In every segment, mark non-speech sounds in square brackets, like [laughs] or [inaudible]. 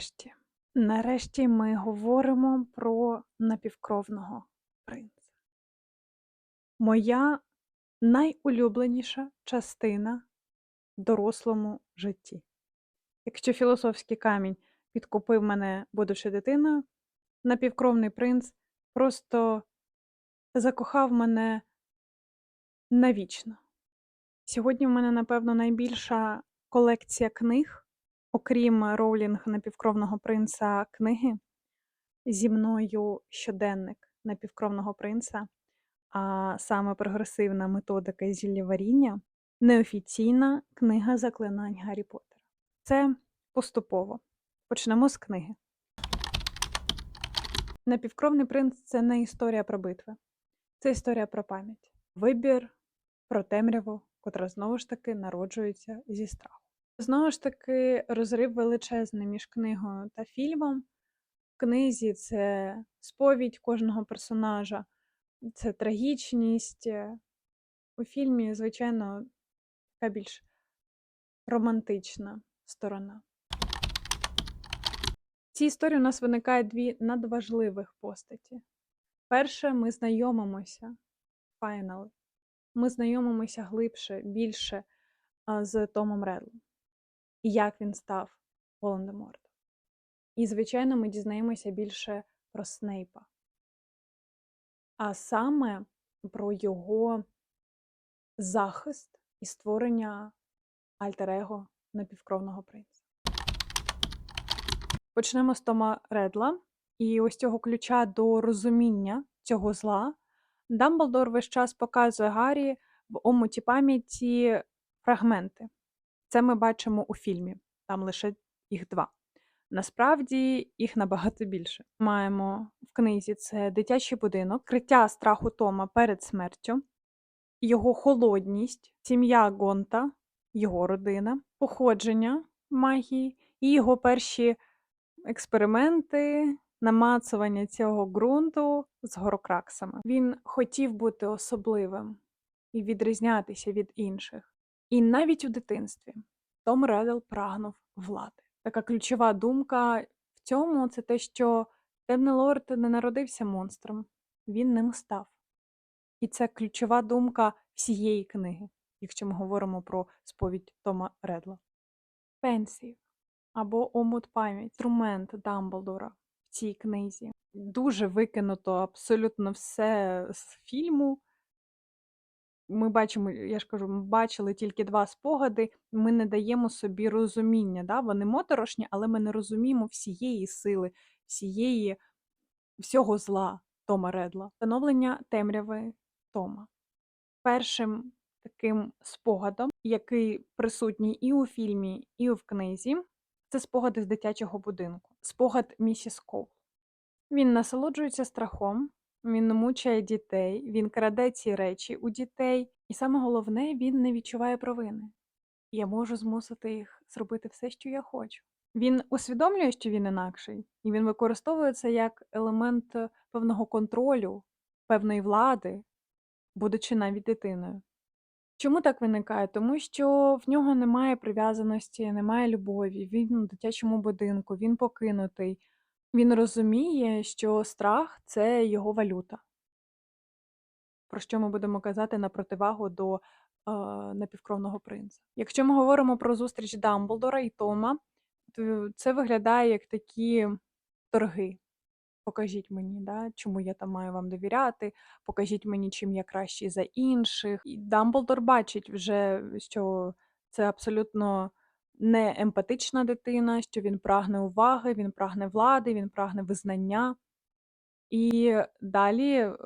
Нарешті, нарешті ми говоримо про напівкровного принца. Моя найулюбленіша частина в дорослому житті. Якщо філософський камінь підкупив мене, будучи дитиною, напівкровний принц просто закохав мене навічно. Сьогодні в мене, напевно, найбільша колекція книг, окрім Роулінг напівкровного принца книги, зі мною щоденник напівкровного принца, а саме прогресивна методика зіллєваріння, неофіційна книга заклинань Гаррі Поттера. Це поступово. Почнемо з книги. Напівкровний принц це не історія про битви, це історія про пам'ять, вибір про темряву, котра знову ж таки народжується зі страху. Знову ж таки, розрив величезний між книгою та фільмом. В книзі це сповідь кожного персонажа, це трагічність. У фільмі, звичайно, така більш романтична сторона. В цій історії у нас виникає дві надважливих постаті. Перше, ми знайомимося файнали. Ми знайомимося глибше, більше з Томом Редлом. І як він став Волан-де-Мортом. І, звичайно, ми дізнаємося більше про Снейпа, а саме про його захист і створення альтер-его напівкровного принца. Почнемо з Тома Редла і ось цього ключа до розуміння цього зла. Дамблдор весь час показує Гаррі в омуті пам'яті фрагменти. Це ми бачимо у фільмі, там лише їх два. Насправді їх набагато більше. Маємо в книзі це дитячий будинок, криття страху Тома перед смертю, його холодність, сім'я Гонта, його родина, походження магії і його перші експерименти, намацування цього ґрунту з горокраксами. Він хотів бути особливим і відрізнятися від інших. І навіть у дитинстві Том Реддл прагнув влади. Така ключова думка в цьому це те, що Темний Лорд не народився монстром, він ним став. І це ключова думка всієї книги, якщо ми говоримо про сповідь Тома Редла. Пенсів або омут пам'ять, інструмент Дамблдора в цій книзі. Дуже викинуто абсолютно все з фільму. Ми бачимо, я ж кажу, ми бачили тільки два спогади, ми не даємо собі розуміння. Да? Вони моторошні, але ми не розуміємо всієї сили, всієї, всього зла Тома Редла. Встановлення темряви Тома. Першим таким спогадом, який присутній і у фільмі, і в книзі, це спогади з дитячого будинку. Спогад місіс Коул. Він насолоджується страхом, він мучає дітей, він краде ці речі у дітей, і саме головне, він не відчуває провини. Я можу змусити їх зробити все, що я хочу. Він усвідомлює, що він інакший, і він використовує це як елемент е, певного контролю, певної влади, будучи навіть дитиною. Чому так виникає? Тому що в нього немає прив'язаності, немає любові, він у дитячому будинку, він покинутий. Він розуміє, що страх це його валюта. Про що ми будемо казати на противагу до е, напівкровного принца. Якщо ми говоримо про зустріч Дамблдора і Тома, то це виглядає як такі торги. Покажіть мені, да, чому я там маю вам довіряти, покажіть мені, чим я кращий за інших. І Дамблдор бачить вже, що це абсолютно не емпатична дитина, що він прагне уваги, він прагне влади, він прагне визнання. І далі е,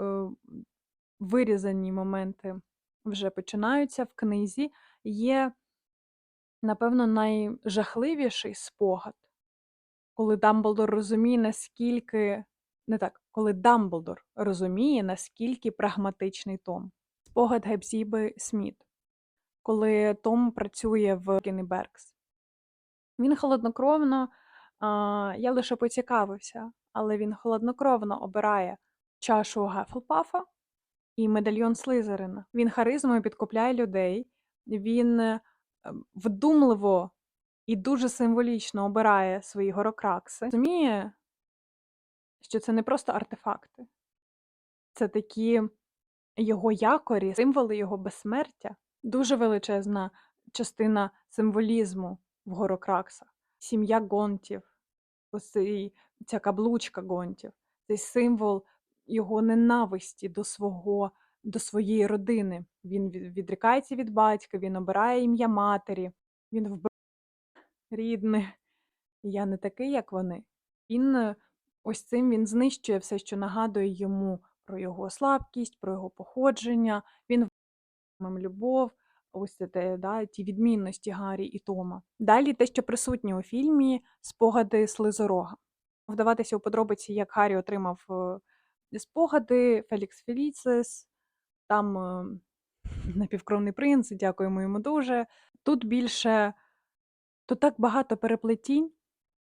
вирізані моменти вже починаються в книзі. Є, напевно, найжахливіший спогад, коли Дамблдор розуміє, наскільки не так, коли Дамблдор розуміє, наскільки прагматичний Том. Спогад Гебзіби Сміт, коли Том працює в Кеннібергс. Він холоднокровно, а, я лише поцікавився, але він холоднокровно обирає чашу Гефлпафа і медальйон Слизерина. Він харизмою підкупляє людей, він е, вдумливо і дуже символічно обирає свої горокракси, розуміє, що це не просто артефакти, це такі його якорі, символи його безсмертя. Дуже величезна частина символізму в горокраксах. Сім'я гонтів, ось ця каблучка гонтів, цей символ його ненависті до свого, до своєї родини. Він відрікається від батька, він обирає ім'я матері, він вбиває рідних. Я не такий, як вони. Він е, ось цим він знищує все, що нагадує йому про його слабкість, про його походження. Він любов, ось це да, ті відмінності Гаррі і Тома. Далі те, що присутнє у фільмі, спогади Слизорога. Вдаватися у подробиці, як Гаррі отримав е, спогади, Фелікс Феліцис, там е, напівкровний принц, дякуємо йому дуже. Тут більше Тут так багато переплетінь,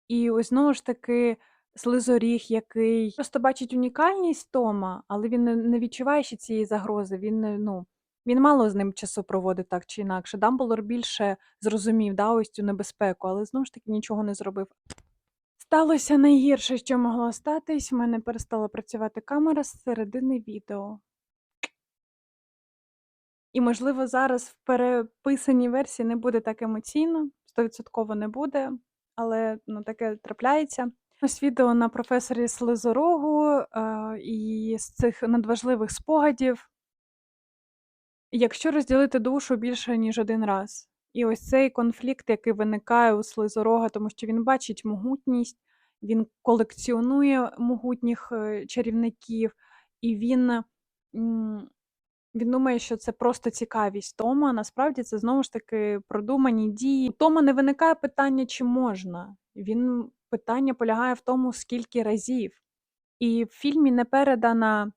і ось знову ж таки слизоріг, який просто бачить унікальність Тома, але він не відчуває ще цієї загрози. Він ну, він мало з ним часу проводить так чи інакше. Дамблдор більше зрозумів да, ось цю небезпеку, але знову ж таки нічого не зробив. Сталося найгірше, що могло статись. У мене перестала працювати камера з середини відео. І, можливо, зараз в переписаній версії не буде так емоційно, стовідсотково не буде, але ну, таке трапляється. Ось відео на професорі Слизорогу е, і з цих надважливих спогадів. Якщо розділити душу більше, ніж один раз. І ось цей конфлікт, який виникає у Слизорога, тому що він бачить могутність, він колекціонує могутніх е, чарівників, і він. він думає, що це просто цікавість Тома. Насправді це знову ж таки продумані дії. У Тома не виникає питання, чи можна. Він питання полягає в тому, скільки разів. І в фільмі не передана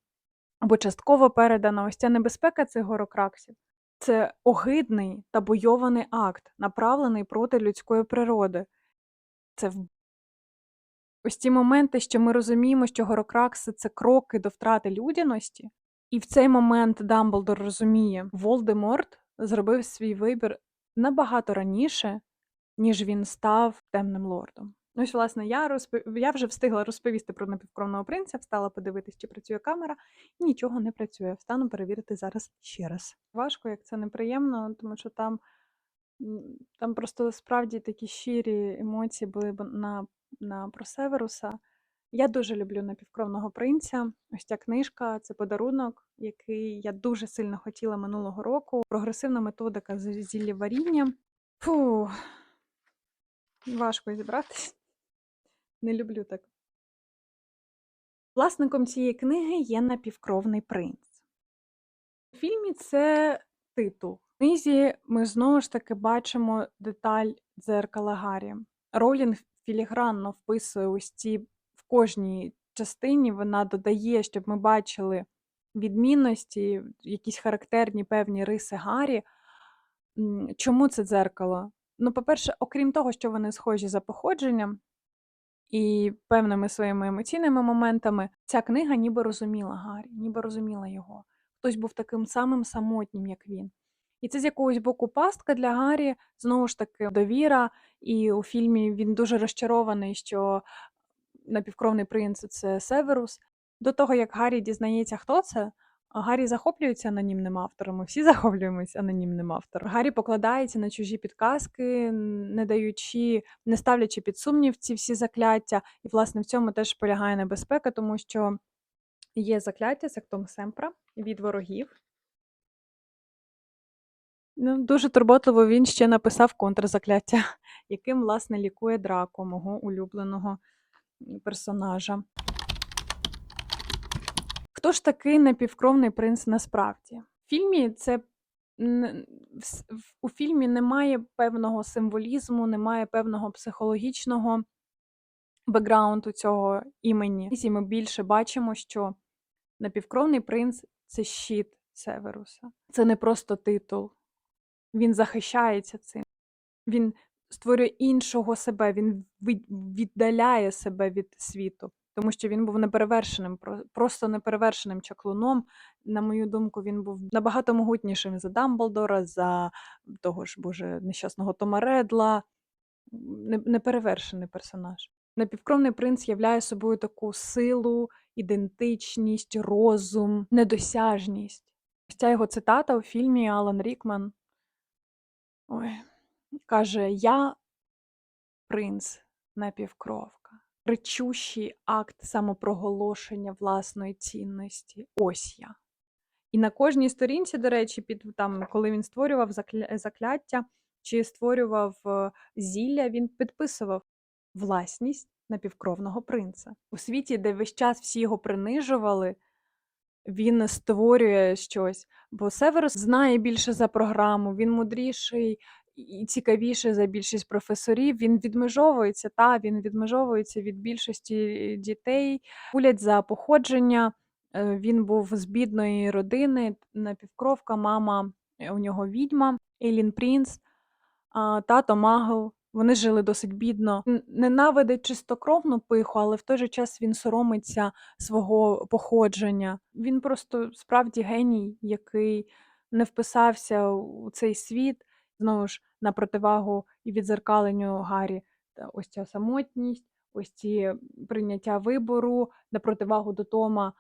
або частково передана ось ця небезпека цих горокраксів. Це огидний та бойований акт, направлений проти людської природи. Це в... ось ці моменти, що ми розуміємо, що горокракси це кроки до втрати людяності. І в цей момент Дамблдор розуміє, Волдеморт зробив свій вибір набагато раніше, ніж він став темним лордом. Ну, Ось, власне, я розпов... я вже встигла розповісти про напівкровного принця, встала подивитись, чи працює камера, і нічого не працює. Встану перевірити зараз ще раз. Важко, як це неприємно, тому що там, там просто справді такі щирі емоції були на, на про Северуса. Я дуже люблю напівкровного принця. Ось ця книжка це подарунок, який я дуже сильно хотіла минулого року. Прогресивна методика з зіллєваріння. Фу, важко зібратись. Не люблю так. Власником цієї книги є напівкровний принц. У фільмі це титул. В книзі ми знову ж таки бачимо деталь дзеркала Гаррі. Ролінг філігранно вписує ось ці в кожній частині. Вона додає, щоб ми бачили відмінності, якісь характерні певні риси Гаррі. Чому це дзеркало? Ну, по-перше, окрім того, що вони схожі за походженням і певними своїми емоційними моментами, ця книга ніби розуміла Гаррі, ніби розуміла його. Хтось був таким самим самотнім, як він. І це з якогось боку пастка для Гаррі, знову ж таки, довіра. І у фільмі він дуже розчарований, що напівкровний принц це Северус. До того, як Гаррі дізнається, хто це, Гаррі захоплюється анонімним автором, ми всі [laughs] захоплюємось анонімним автором. Гаррі покладається на чужі підказки, не даючи, не ставлячи під сумнів ці всі закляття. І, власне, в цьому теж полягає небезпека, тому що є закляття сектом Семпра від ворогів. Ну, дуже турботливо він ще написав контрзакляття, [laughs] яким, власне, лікує Драко, мого улюбленого персонажа. Хто ж такий напівкровний принц насправді? В фільмі це у фільмі немає певного символізму, немає певного психологічного бекграунду цього імені. І ми більше бачимо, що напівкровний принц це щит Северуса. Це не просто титул. Він захищається цим. Він створює іншого себе, він віддаляє себе від світу, тому що він був неперевершеним, просто неперевершеним чаклуном. На мою думку, він був набагато могутнішим за Дамблдора, за того ж боже нещасного Тома Редла. неперевершений персонаж. Напівкровний принц являє собою таку силу, ідентичність, розум, недосяжність. Ця його цитата у фільмі Алан Рікман ой, каже: Я принц напівкровка. Кричущий акт самопроголошення власної цінності. Ось я. І на кожній сторінці, до речі, під там, коли він створював закля... закляття чи створював е, зілля, він підписував власність напівкровного принца. У світі, де весь час всі його принижували, він створює щось. Бо Северус знає більше за програму, він мудріший і цікавіший за більшість професорів. Він відмежовується, та він відмежовується від більшості дітей, гулять за походження. Е, Він був з бідної родини, напівкровка, мама е, у нього відьма, Елін Прінц, а тато Магл. Вони жили досить бідно. Ненавидить чистокровну пиху, але в той же час він соромиться свого походження. Він просто справді геній, який не вписався у цей світ. Знову ж на противагу і відзеркаленню Гаррі. Ось ця самотність, ось ці прийняття вибору, на противагу до Тома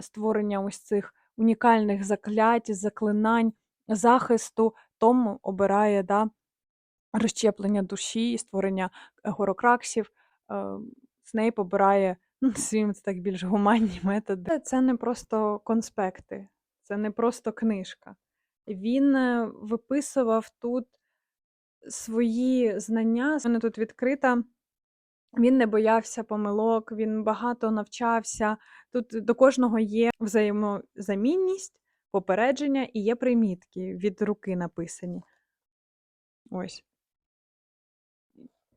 створення ось цих унікальних заклять, заклинань, захисту. Том обирає да, розщеплення душі, створення е, горокраксів. Е, Снейп обирає ну, свій це так більш гуманні методи. Це не просто конспекти, це не просто книжка. Він е, виписував тут свої знання. Вона тут відкрита. Він не боявся помилок, він багато навчався. Тут до кожного є взаємозамінність, попередження і є примітки від руки написані. Ось.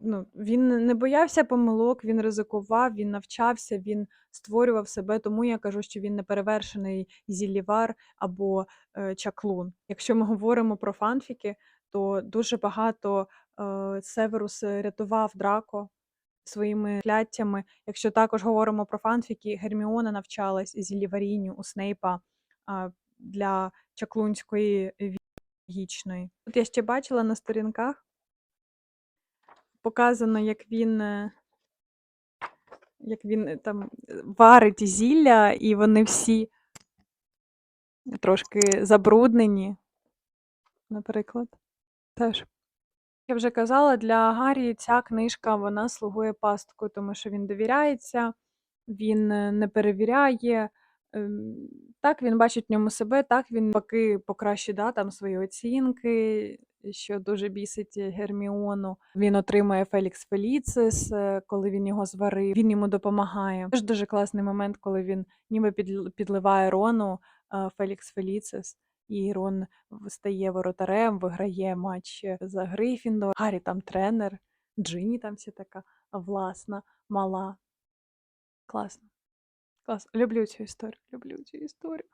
Ну, він не боявся помилок, він ризикував, він навчався, він створював себе. Тому я кажу, що він неперевершений зіллівар або е, чаклун. Якщо ми говоримо про фанфіки, то дуже багато е, Северус рятував Драко своїми кляттями. Якщо також говоримо про фанфіки, Герміона навчалась зілліварінню у Снейпа для чаклунської вічної. Тут я ще бачила на сторінках показано, як він. е, Як він е, там е, варить зілля, і вони всі трошки забруднені, наприклад. Теж. Я вже казала, для Гаррі ця книжка вона слугує пасткою, тому що він довіряється, він не перевіряє. Ем, Так, він бачить в ньому себе, так він поки покращить да, там свої оцінки, що дуже бісить Герміону. Він отримує Фелікс Феліцис, е, коли він його зварив, він йому допомагає. Теж дуже класний момент, коли він ніби підливає Рону е, Фелікс Феліцис. І Рон стає воротарем, виграє матч е, за Грифіндор. Гаррі там тренер, Джині там вся така власна, мала. Класно. Клас. Люблю цю історію. Люблю цю історію.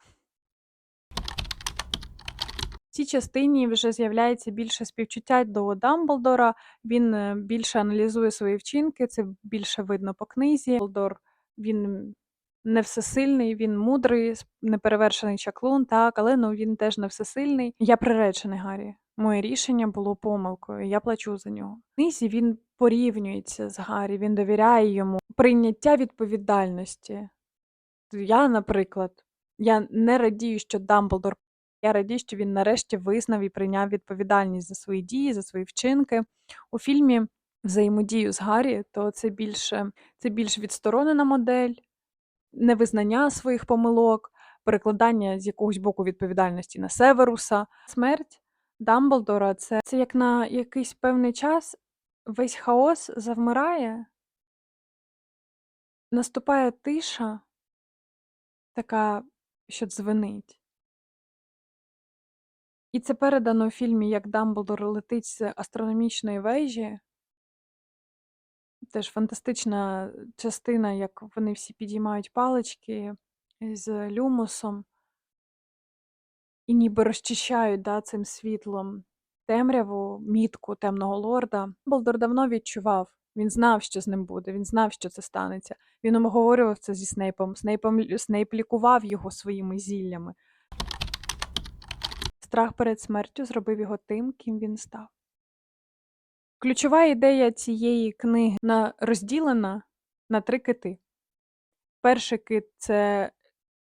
Цій частині вже з'являється більше співчуття до Дамблдора. Він е, більше аналізує свої вчинки, це більше видно по книзі. Дамблдор він не всесильний, він мудрий, неперевершений чаклун, так, але ну він теж не всесильний. Я приречений Гаррі. Моє рішення було помилкою. Я плачу за нього. В книзі він порівнюється з Гаррі, він довіряє йому. Прийняття відповідальності. Я, наприклад, я не радію, що Дамблдор. Я радію, що він нарешті визнав і прийняв відповідальність за свої дії, за свої вчинки. У фільмі взаємодію з Гаррі, то це більше це більш відсторонена модель, невизнання своїх помилок, перекладання з якогось боку відповідальності на Северуса. Смерть Дамблдора це, це як на якийсь певний час весь хаос завмирає, наступає тиша, така, що дзвенить. І це передано у фільмі, як Дамблдор летить з астрономічної вежі. Теж фантастична частина, як вони всі підіймають палички з люмусом і ніби розчищають да, цим світлом темряву, мітку темного лорда. Дамблдор давно відчував, він знав, що з ним буде, він знав, що це станеться. Він обговорював це зі Снейпом. Снейпом Снейп лікував його своїми зіллями. Страх перед смертю зробив його тим, ким він став. Ключова ідея цієї книги на розділена на три кити. Перший кит це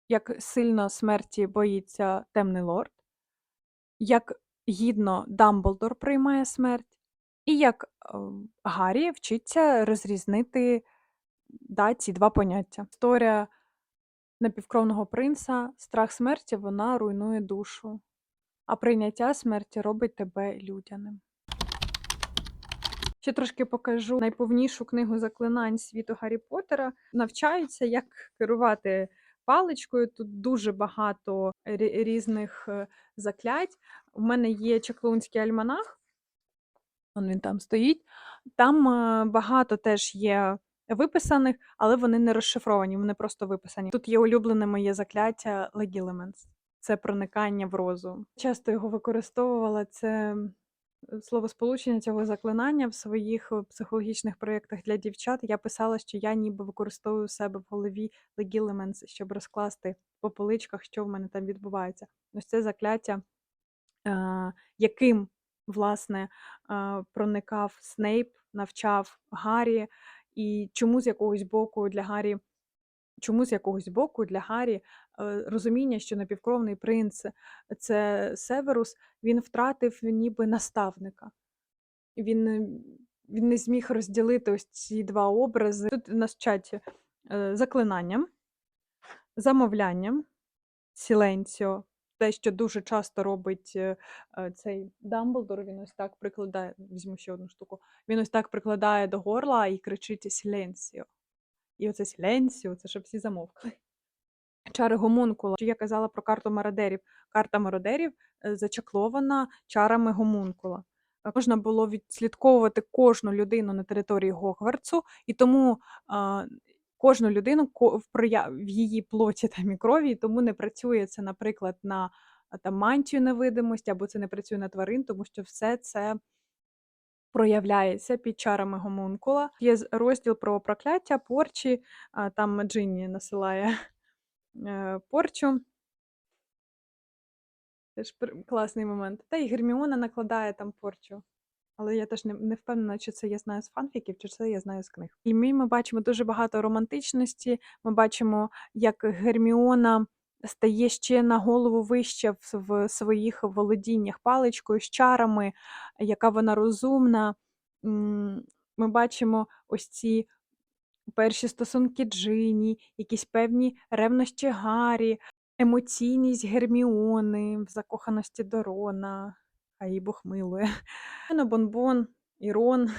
як сильно смерті боїться темний лорд, як гідно Дамблдор приймає смерть, і як е, Гаррі вчиться розрізнити да, ці два поняття. Історія напівкровного принца, страх смерті вона руйнує душу, а прийняття смерті робить тебе людяним. Ще трошки покажу найповнішу книгу заклинань світу Гаррі Поттера. Навчаються, як керувати паличкою. Тут дуже багато рі- різних е, заклять. У мене є чаклунський альманах. Он він там стоїть. Там е, багато теж є виписаних, але вони не розшифровані, вони просто виписані. Тут є улюблене моє закляття Legilimens. Це проникання в розум. Часто його використовувала. Це словосполучення цього заклинання в своїх е, психологічних проєктах для дівчат. Я писала, що я ніби використовую себе в голові Legilimens, щоб розкласти по поличках, що в мене там відбувається. Ось це закляття, е, яким, власне, е, проникав Снейп, навчав Гаррі, і чому з якогось боку для Гаррі. Чому з якогось боку для Гаррі е, розуміння, що напівкровний принц це Северус, він втратив ніби наставника. Він, е, він не зміг розділити ось ці два образи. Тут у нас в чаті е, заклинанням, замовлянням, сіленціо, те, що дуже часто робить е, е, цей Дамблдор, він ось так прикладає, візьму ще одну штуку, він ось так прикладає до горла і кричить сіленціо. І оце сіленціо, це щоб всі замовкли. Чари гомункула. Я казала про карту мародерів. Карта мародерів е, зачаклована чарами гомункула. Е, Можна було відслідковувати кожну людину на території Гогвартсу, і тому а, кожну людину в, проя- в її плоті там і крові, і тому не працює це, наприклад, на там, мантію невидимості, або це не працює на тварин, тому що все це проявляється під чарами гомункула. Є розділ про прокляття, порчі, там Джинні насилає е, порчу. Теж класний момент. Та і Герміона накладає там порчу. Але я теж не, не впевнена, чи це я знаю з фанфіків, чи це я знаю з книг. І ми бачимо дуже багато романтичності. Ми бачимо, як Герміона стає ще на голову вище в, своїх володіннях паличкою, з чарами, яка вона розумна. Ми бачимо ось ці перші стосунки Джині, якісь певні ревнощі Гаррі, емоційність Герміони в закоханості до Рона. Хай їй Бог милує. [laughs] Бонбон і Рон.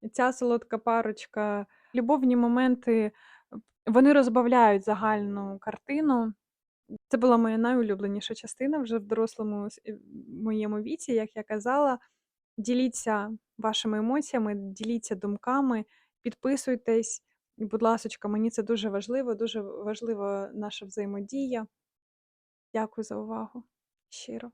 І [laughs] Ця солодка парочка. Любовні моменти вони розбавляють загальну картину. Це була моя найулюбленіша частина вже в дорослому е, моєму віці, як я казала. Діліться вашими емоціями, діліться думками, підписуйтесь. Будь ласочка, мені це дуже важливо, дуже важлива наша взаємодія. Дякую за увагу. Щиро.